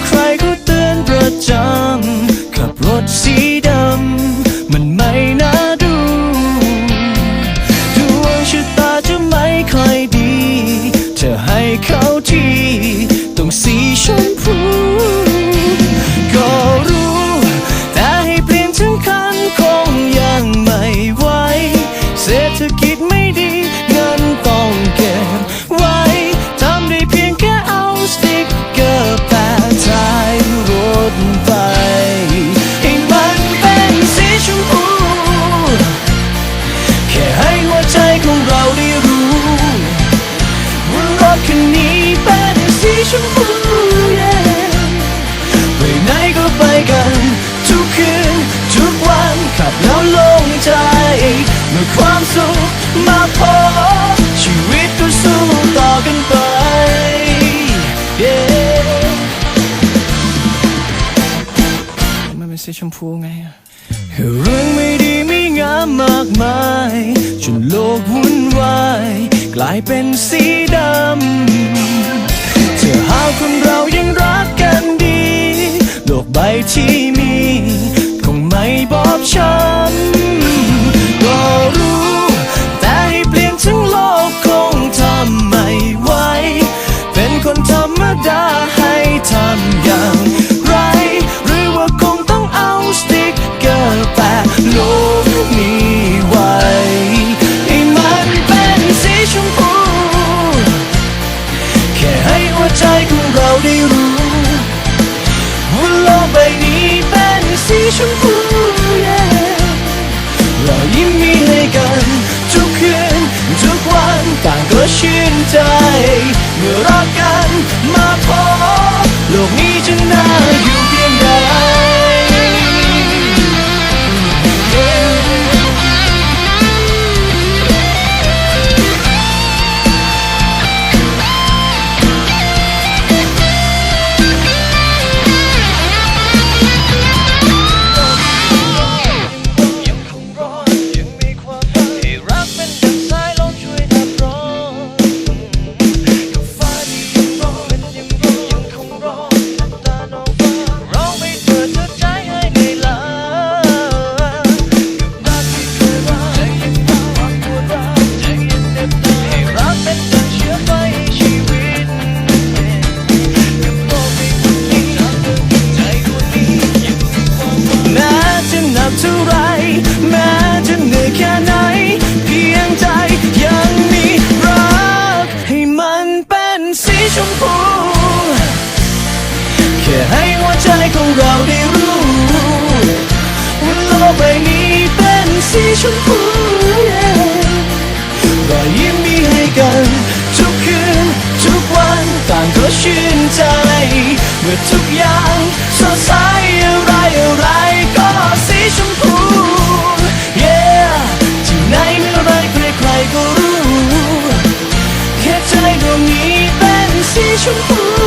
cry. ความสุขมาพอ ชีวิตก็สู้ต่อกันไป มันเป็นสีชมพูไงเรื่องไม่ดีไม่งามมากมาย จนโลกวุ่นวาย กลายเป็นสีดำเธอหาคนเรายังรักกันดี โลกใบที่ ชมพูรอยยิ้มมีให้กัน ทุกคืน ทุกวันต่างก็ชื่นใจ เมื่อรักกันมาพอโลกนี้จึงน่าอยู่ ชมพูแค่ให้หัวใจของเราได้รู้ว่าโลกใบนี้เป็นสีชมพูรอยยิ้มมีให้กันทุกคืนทุกวันต่างก็ชื่นใจ เมื่อทุกอย่างสดใสอะไรอะไรก็สีชมพู 幸福。